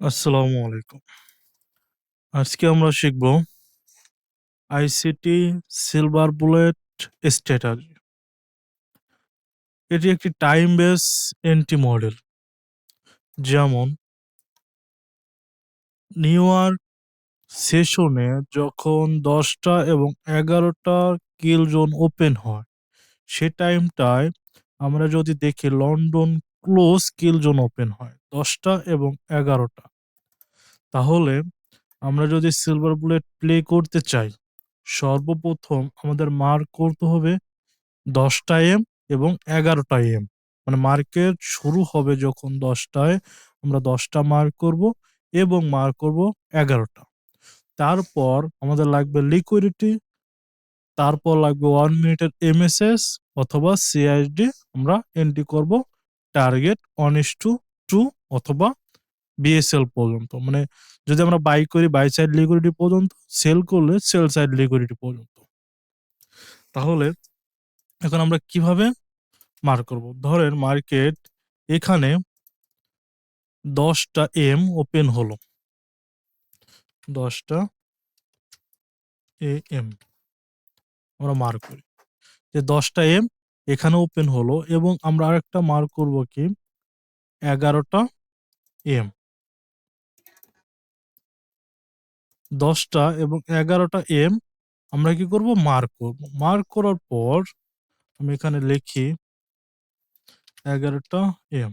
আসসালামু আলাইকুম। আজকে আমরা শিখব আইসিটি সিলভার বুলেট স্ট্র্যাটেজি। এটি একটি টাইম বেস এন্ট্রি মডেল। যেমন নিউ ইয়র্ক সেশনে যখন ১০ টা এবং ১১ টা কিল জোন ওপেন হয়, সে টাইমটায় আমরা যদি দেখি London close kill zone open হয় ১০ টা এবং এগারোটা তাহলে আমরা যদি সিলভার বুলেট প্লে করতে চাই, সর্বপ্রথম আমাদের মার্ক করতে হবে দশটা এম এবং এগারোটা এম। মানে মার্কেট শুরু হবে যখন দশটায় আমরা দশটা মার্ক করব এবং মার্ক করব এগারোটা তারপর আমাদের লাগবে লিকুইডিটি, তারপর লাগবে ওয়ান মিনিটের এমএসএস অথবা সিআইএসডি আমরা এন্ট্রি করব টার্গেট 1:2 অথবা বিএসএল পর্যন্ত। মানে যদি আমরা বাই করি বাই সাইড লিকুইডিটি পর্যন্ত, সেল করলে সেল সাইড লিকুইডিটি পর্যন্ত। তাহলে এখন আমরা কীভাবে মার্ক করব? ধরেন মার্কেট এখানে ১০ টা এম ওপেন হলো। ১০ এ এম আমরা মার্ক করি। যে ১০ টা এম এখানে ওপেন হলো এবং আমরা আরেকটা মার্ক করব কি ১১ টা এম। দশটা এবং এগারোটা এম আমরা কি করব? মার্ক করব। মার্ক করার পর আমি এখানে লিখি এগারোটা এম।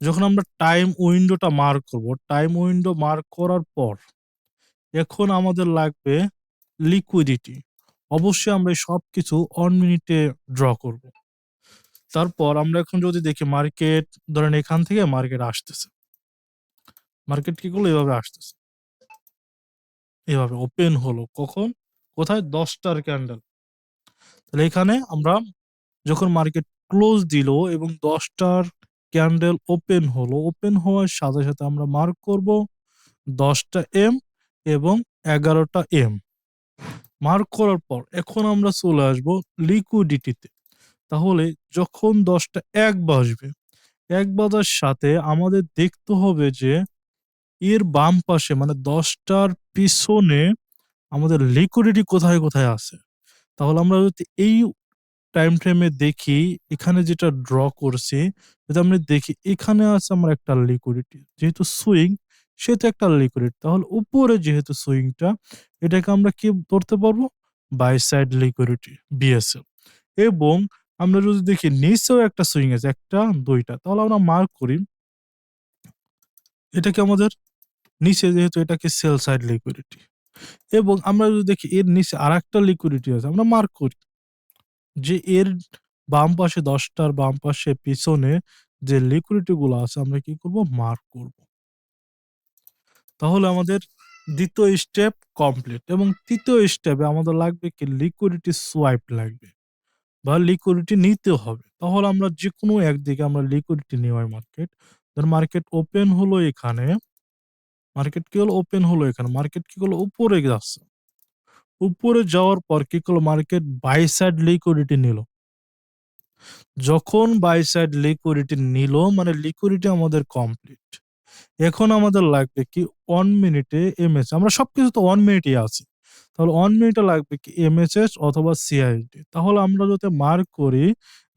যখন আমরা টাইম উইন্ডোটা মার্ক করব, টাইম উইন্ডো মার্ক করার পর এখন আমাদের লাগবে লিকুইডিটি। অবশ্যই আমরা এই সবকিছু অন মিনিটে ড্র করব। তারপর আমরা এখন যদি দেখি মার্কেট ধরেন এখান থেকে মার্কেট আসতেছে। মার্কেট কি করল? এভাবে আসতেছে। এভাবে ওপেন হলো। কখন? কোথায়? দশটার ক্যান্ডেল। তাহলে এখানে আমরা যখন মার্কেট ক্লোজ দিল এবং দশটার ক্যান্ডেল ওপেন হলো, ওপেন হওয়ার সাথে, সাথে আমরা মার্ক করব দশটা এম এবং এগারোটা এম। মার্ক করার পর এখন আমরা চলে আসব লিকুইডিটিতে। তাহলে যখন ১০ টা ১ বাজবে, ১ বাজার সাথে আমাদের দেখতে হবে যে এর বাম পাশে মানে দশটার পিছনে আমাদের লিকুইডিটি কোথায়, কোথায় আছে। তাহলে আমরা যদি এই টাইম ফ্রেমে দেখি এখানে যেটা ড্র করছি, যদি আমরা দেখি এখানে আছে আমার একটা লিকুইডিটি। যেহেতু সুইং সেহেতু একটা লিকুইডিটি। তাহলে উপরে যেহেতু সুইংটা এটাকে আমরা কি ধরতে পারব? বাই সাইড লিকুইডিটি বিএসএল এবং আমরা যদি দেখি নিচেও একটা সুইং আছে, একটা, দুইটা, তাহলে আমরা মার্ক করি এটাকে আমাদের নিচে যেহেতু এটাকে সেল সাইড লিকুইডিটি এবং আমরা যদি দেখি এর নিচে আরেকটা লিকুইডিটি আছে, আমরা মার্ক করি। যে এর বাম পাশে দশটার বাম পাশে পিছনে যে লিকুইডিটি গুলো আছে, আমরা কি করব? মার্ক করব। তাহলে আমাদের দ্বিতীয় স্টেপ কমপ্লিট এবং তৃতীয় স্টেপে আমাদের লাগবে কি লিকুইডিটি সোয়াইপ লাগবে বা লিকুইডিটি নিতে হবে। তাহলে আমরা যেকোনো একদিকে আমরা লিকুইডিটি নেওয়ার মার্কেট। ধরেন মার্কেট ওপেন হলো এখানে। মার্কেট কি হলো? ওপেন হলো এখানে। মার্কেট কি করল? উপরে যাচ্ছে। উপরে যাওয়ার পর কি করল? মার্কেট বাই সাইড লিকুইডিটি নিল। যখন বাই সাইড লিকুইডিটি নিল মানে লিকুইডিটি আমাদের কমপ্লিট। এখন আমাদের লাগবে কি 1 মিনিটে এমএস আমরা সবকিছু তো 1 মিনিটেই আছে। তাহলে 1 মিনিটে লাগবে কি এমএসএস অথবা সিআইডি। তাহলে আমরা যদি মার্ক করি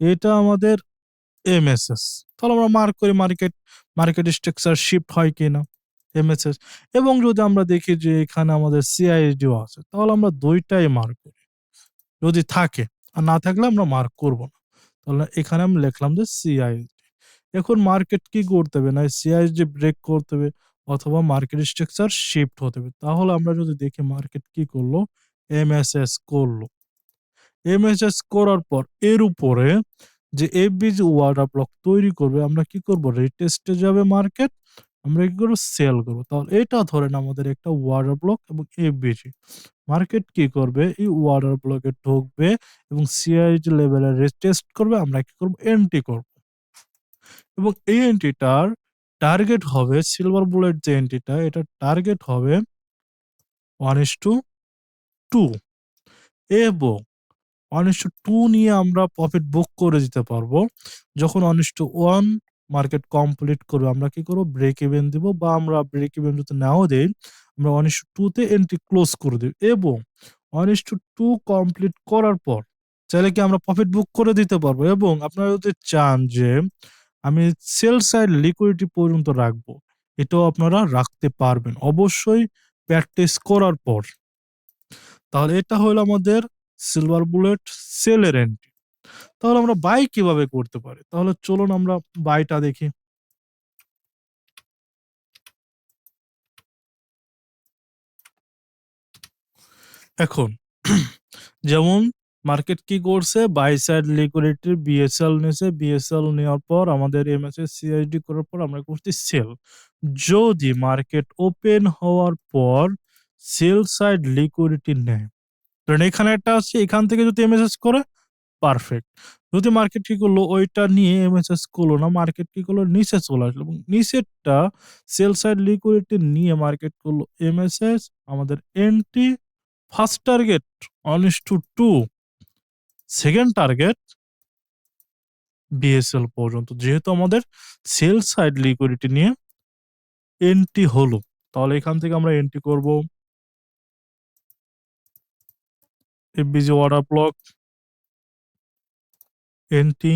এটা আমাদের এমএসএস। তাহলে আমরা মার্ক করি মার্কেট, মার্কেট স্ট্রাকচার শিফট হয় কি কিনা এমএসএস এবং যদি আমরা দেখি যে এখানে আমাদের সিআইএসডিও আছে তাহলে আমরা দুইটাই মার্ক করি। যদি থাকে আর না থাকলে আমরা মার্ক করব না। তাহলে এখানে আমি লিখলাম যে সিআইএসডি। এখন মার্কেট কি করতে হবে? না সিআইএসডি ব্রেক করতে হবে অথবা মার্কেট স্ট্রাকচার শিফট হতে হবে। তাহলে আমরা যদি দেখি মার্কেট কি করল? এমএসএস করল। এমএসএস করার পর এর উপরে যে এফবিজি ওয়ার্ডার ব্লক তৈরি করবে, আমরা কি করব? রিটেস্টে যাবে মার্কেট। আমরা কি করব? সেল করব। তাহলে এটা ধরেন আমাদের একটা ওয়ার্ডার ব্লক এবং এফবিজি। মার্কেট কি করবে? এই ওয়ার্ডার ব্লকে ঢুকবে এবং সিআইজি লেভেলে রিটেস্ট করবে। আমরা কি করব? এন্ট্রি করব। এবং এই এন্ট্রিটার টার্গেট হবে সিলভার বুলেট যে এন্ট্রিটা এটা টার্গেট হবে 1:2 এবং 1:2 নিয়ে আমরা প্রফিট বুক করে দিতে পারব। যখন 1:1 মার্কেট কমপ্লিট করবে, আমরা কি করব? ব্রেক ইভেন দিব বা আমরা ব্রেক ইভেন যদি নাও দেই, আমরা ওয়ান ইস টু তে এন্ট্রি ক্লোজ করে দেব। এবং one is to two complete করার পর চাইলে কি আমরা প্রফিট বুক করে দিতে পারব? এবং আপনারা যদি চান যে আমি সেল সাইড লিকুইডিটি পর্যন্ত রাখব। এটাও আপনারা রাখতে পারবেন। অবশ্যই প্র্যাকটিস করার পর। তাহলে এটা হলো আমাদের সিলভার বুলেট সেলের এন্ট্রি তাহলে আমরা বাই কীভাবে করতে পারি? তাহলে চলুন আমরা বাইটা দেখি। এখন, যেমন মার্কেট কি করছে? বাই সাইড লিকুইডিটি বিএসএল নিয়েছে বিএসএল নেওয়ার পর আমাদের এমএসএস সিআইডি করার পর আমরা করছি সেল যদি মার্কেট ওপেন হওয়ার পর সেল সাইড লিকুইডিটি নেয়, কারণ এখানে একটা আছে, এখান থেকে যদি এমএসএস করে পারফেক্ট যদি মার্কেট কি করল, ওইটা নিয়ে এমএসএস করল না, মার্কেট কি করল, নিচে চলে আসলো। এবং নিচেরটা সেল সাইড লিকুইডিটি নিয়ে মার্কেট করল এমএসএস আমাদের entry first target one is to two second target BSL পর্যন্ত। যেহেতু আমাদের সেল সাইড লিকুইডিটি নিয়ে এন্ট্রি হলো, তাহলে এখান থেকে আমরা এন্ট্রি করব। FBG water block entry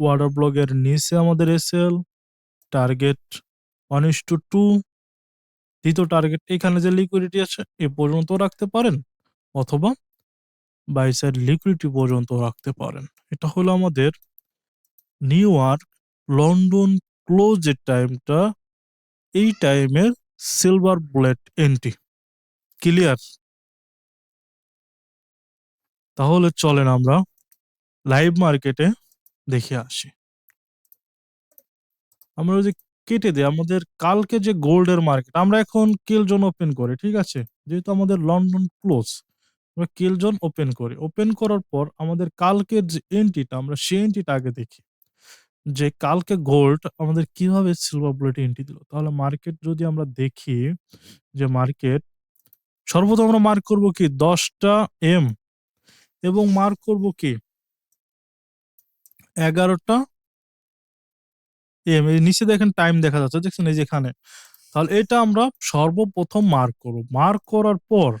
water ব্লকের নিচে আমাদের SL target one is to two দ্বিতীয় টার্গেট এখানে যে লিকুইডিটি আছে, এ পর্যন্ত রাখতে পারেন, অথবা বাই সাইড লিকুইডিটি পর্যন্ত রাখতে পারেন। এটা হলো আমাদের নিউ ইয়র্ক লন্ডন ক্লোজের টাইমটা, এই টাইমের সিলভার বুলেট এন্ট্রি। ক্লিয়ার? তাহলে চলেন আমরা লাইভ মার্কেটে দেখে আসি। আমরা যদি কেটে দিই, আমাদের কালকে যে গোল্ডের মার্কেট, আমরা এখন কেল জোন ওপেন করি, ঠিক আছে? যেহেতু আমাদের লন্ডন ক্লোজ। আমরা কিল জোন ওপেন করি। ওপেন করার পর আমাদের কালকের যে এন্ট্রিটা আমরা সেই এন্ট্রিটা আগে দেখি। যে কালকে গোল্ড আমাদের কীভাবে সিলভার বুলেট এন্ট্রি দিল। তাহলে মার্কেট যদি আমরা দেখি, যে মার্কেট সর্বপ্রথম আমরা মার্ক করব কি? দশটা এম এবং মার্ক করব কি? এগারোটা এম এই নিচে দেখেন টাইম দেখা যাচ্ছে, দেখছেন এই যেখানে তাহলে এটা আমরা সর্বপ্রথম মার্ক করব। মার্ক করার পর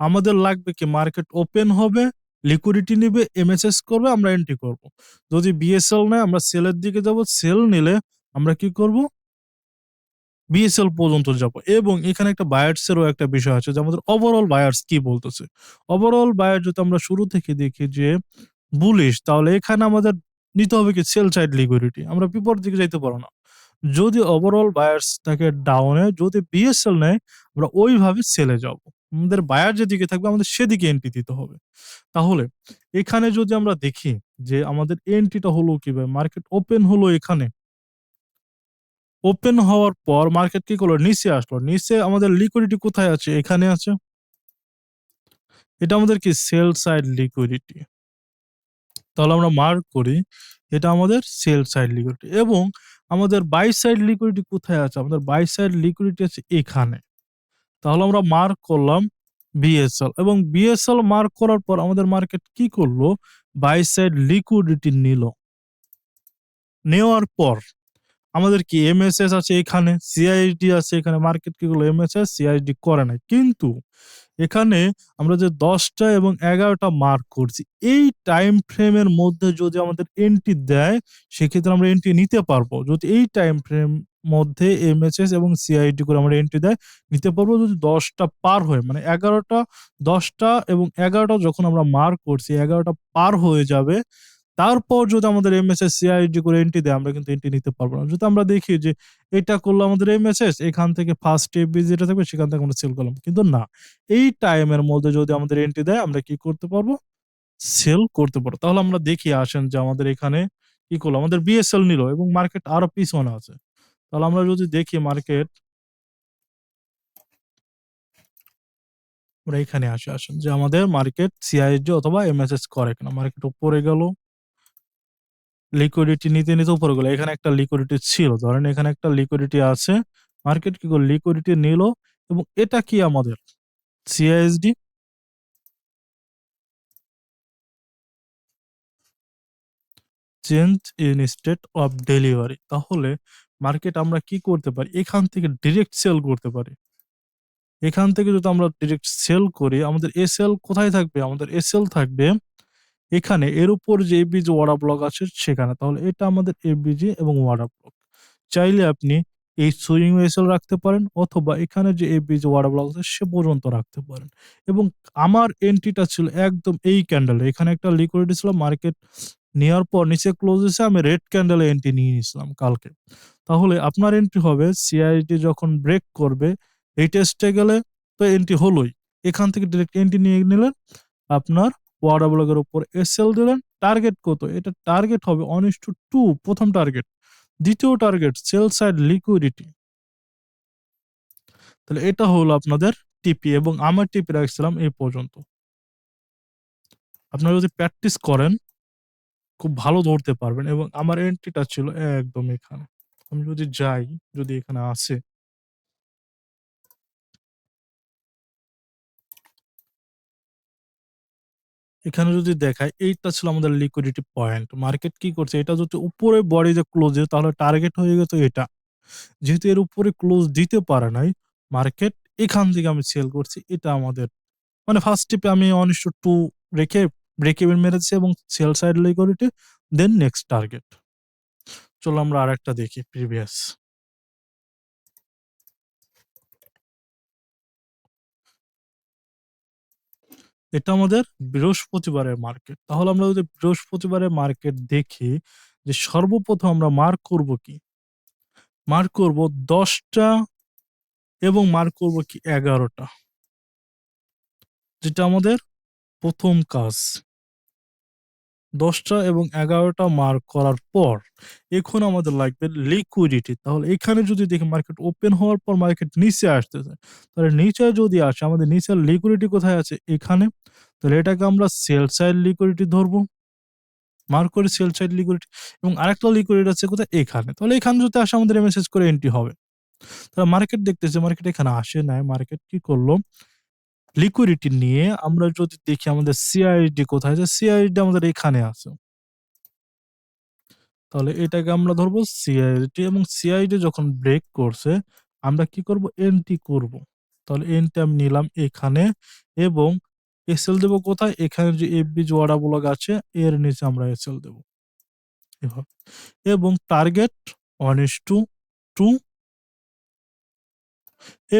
আমাদের লাগবে কি মার্কেট ওপেন হবে লিকুইডিটি নিবে এমএসএস করবে, আমরা এন্ট্রি করব। যদি বিএসএল নেয়, আমরা সেলের দিকে যাব সেল নিলে আমরা কি করব? বিএসএল পর্যন্ত যাব। এবং এখানে একটা বায়ার্সেরও একটা বিষয় আছে যে আমাদের ওভারঅল বায়ার্স কি বলতেছে? ওভারঅল বায়ার যদি আমরা শুরু থেকে দেখি যে বুলিশ তাহলে এখানে আমাদের নিতে হবে কি সেল সাইড লিকুইডিটি আমরা বিপরীত দিকে যাইতে পারব না। যদি ওভারঅল বায়ার্স থাকে ডাউনে যদি বিএসএল নেয়, আমরা ওইভাবে সেলে যাব। আমাদের বায়ার যেদিকে থাকবে, আমাদের সেদিকে এন্ট্রি দিতে হবে। তাহলে, এখানে যদি আমরা দেখি যে আমাদের এন্ট্রিটা হলো কীভাবে মার্কেট ওপেন হলো এখানে। ওপেন হওয়ার পর মার্কেট কি করল? নিচে আসলো। নিচে আমাদের লিকুইডিটি কোথায় আছে? এখানে আছে। এটা আমাদের কি? সেল সাইড লিকুইডিটি তাহলে আমরা মার্ক করি, এটা আমাদের সেল সাইড লিকুইডিটি এবং আমাদের বাই সাইড লিকুইডিটি কোথায় আছে? আমাদের বাই সাইড লিকুইডিটি আছে এখানে। তাহলে আমরা মার্ক করলাম বিএসএল এবং বিএসএল মার্ক করার পর আমাদের মার্কেট কি করল? বাই সাইড লিকুইডিটি নিল। নেওয়ার পর আমাদের কি এমএসএস আছে এখানে? সিআইডি আছে এখানে। মার্কেট কি করল? এমএসএস সিআইডি করে নাই। কিন্তু এখানে আমরা যে দশটা এবং এগারোটা মার্ক করছি, এই টাইম ফ্রেমের মধ্যে যদি আমাদের এন্ট্রি দেয়, সেক্ষেত্রে আমরা এন্ট্রি নিতে পারব। যদি এই টাইম ফ্রেম মধ্যে এমএসএস এবং সিআইডি করে আমরা এন্ট্রি দেয়, নিতে পারব যদি দশটা পার হয়ে মানে এগারোটা, দশটা এবং এগারোটা যখন আমরা মার্ক করছি, এগারোটা পার হয়ে যাবে, তারপর যদি আমাদের এমএসএস সিআইডি করে এন্ট্রি দেয়, আমরা কিন্তু এন্ট্রি নিতে পারব না। যদি আমরা দেখি যে এটা করল আমাদের এমএসএস এখান থেকে ফার্স্ট এফবি যেটা থাকবে, সেখান থেকে আমরা সেল করলাম। কিন্তু না, এই টাইমের মধ্যে যদি আমাদের এন্ট্রি দেয়, আমরা কি করতে পারব? সেল করতে পারব। তাহলে আমরা দেখি আসেন যে আমাদের এখানে কি করল? আমাদের বিএসএল নিল এবং মার্কেট আরও পিছনে আছে। তাহলে আমরা যদি দেখি মার্কেট আমরা এখানে আসে, আসেন। যে আমাদের মার্কেট সিআইডি অথবা এমএসএস করে কিনা। মার্কেট উপরে গেল লিকুইডিটি নিতে নিতে উপরে গেলো। এখানে একটা লিকুইডিটি ছিল। ধরেন এখানে একটা লিকুইডিটি আছে। মার্কেট কি করল? লিকুইডিটি নিল এবং এটা কি আমাদের? CISD change in state of delivery তাহলে মার্কেট আমরা কি করতে পারি? এখান থেকে ডিরেক্ট সেল করতে পারি। এখান থেকে যদি আমরা ডিরেক্ট সেল করি, আমাদের এসএল কোথায় থাকবে? আমাদের এসএল থাকবে এখানে এর উপর যে এফবিজি অর্ডার ব্লক আছে সেখানে। তাহলে এটা আমাদের এফবিজি এবং অর্ডার ব্লক। চাইলে আপনি এই সুইং এসএল রাখতে পারেন অথবা এখানে যে এফবিজি অর্ডার ব্লক আছে সে পর্যন্ত রাখতে পারেন। এবং আমার এন্ট্রিটা ছিল একদম এই ক্যান্ডেলে। এখানে একটা লিকুইডিটি ছিল মার্কেট নেওয়ার পর নিচে ক্লোজ হইছে আমি রেড ক্যান্ডেলে এন্ট্রি নিয়ে নিয়েছিলাম কালকে। তাহলে আপনার এন্ট্রি হবে সিআইটি যখন ব্রেক করবে, এই টেস্টে গেলে তো এন্ট্রি হলোই। এখান থেকে ডিরেক্ট এন্ট্রি নিয়ে নিলেন। আপনার অর্ডার ব্লকের উপর এসএল দিলেন। টার্গেট কত? এটা টার্গেট হবে 1:2 প্রথম টার্গেট। দ্বিতীয় টার্গেট সেল সাইড লিকুইডিটি। তাহলে এটা হলো আপনাদের টিপি এবং আমার টিপি রাখছিলাম এই পর্যন্ত। আপনারা যদি প্র্যাকটিস করেন, খুব ভালো ধরতে পারবেন, এবং আমার এন্ট্রিটা ছিল একদম এখানে। আমি যদি যাই, যদি এখানে আসে এখানে যদি দেখাই এইটা ছিল আমাদের লিকুইডিটি পয়েন্ট। মার্কেট কি করছে? এটা যদি উপরে বডিতে ক্লোজে তাহলে টার্গেট হয়ে গেছে এটা। যেহেতু এর উপরে ক্লোজ দিতে পারে নাই, মার্কেট এখান থেকে আমি সেল করছি। এটা আমাদের মানে ফার্স্ট টিপে আমি 1:2 রেখে ব্রেক ইভেন মেরেছি এবং sell side liquidity then next target. চলো আমরা আরেকটা দেখি প্রিভিয়াস। এটা আমাদের বৃহস্পতিবারের মার্কেট। তাহলে আমরা যদি বৃহস্পতিবারের মার্কেট দেখি যে সর্বপ্রথম আমরা মার্ক করব কি? মার্ক করব দশটা এবং মার্ক করব কি এগারোটা যেটা আমাদের প্রথম কাজ। ১০ টা এবং ১১ টা মার্ক করার পর এখন আমাদের লাগবে লিকুইডিটি। তাহলে এখানে যদি দেখি মার্কেট ওপেন হওয়ার পর মার্কেট নিচে আসতেছে। তাহলে নিচে যদি আসে, আমাদের নিচের লিকুইডিটি কোথায় আছে? এখানে। তাহলে এটাকে আমরা সেল সাইড লিকুইডিটি ধরবো। মার্ক করি সেল সাইড লিকুইডিটি এবং আরেকটা লিকুইডিটি আছে কোথায়? এখানে। তাহলে এখানে যদি আসে, আমাদের এমএসএস করে এন্ট্রি হবে। তাহলে মার্কেট দেখতেছি মার্কেট এখানে আসে নাই। মার্কেট কি করল? লিকুইডিটি নিয়ে আমরা যদি দেখি আমাদের সিআইডি কোথায় আছে? সিআইডি আমাদের এখানে আছে। তাহলে এটাকে আমরা ধরবো সিআইডি এবং সিআইডি যখন ব্রেক করছে, আমরা কি করব? এন্ট্রি করব। তাহলে এন্ট্রি আমি নিলাম এখানে এবং এসএল দেব কোথায়? এখানে যে এফবিজি অর্ডার ব্লক আছে, এর নিচে আমরা এসএল দেব। এবং টার্গেট 1:2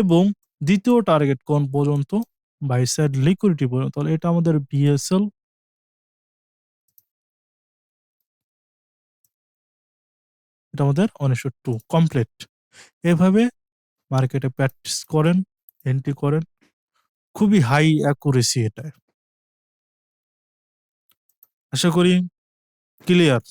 এবং দ্বিতীয় টার্গেট কোন পর্যন্ত? বাই সাইড লিকুইডিটি পর্যন্ত। তাহলে এটা আমাদের বিএসএল। এটা আমাদের 1:2 কমপ্লিট। এভাবে মার্কেটে প্র্যাকটিস করেন, এন্ট্রি করেন। খুবই হাই অ্যাকুরেসি এটায়। আশা করি ক্লিয়ার।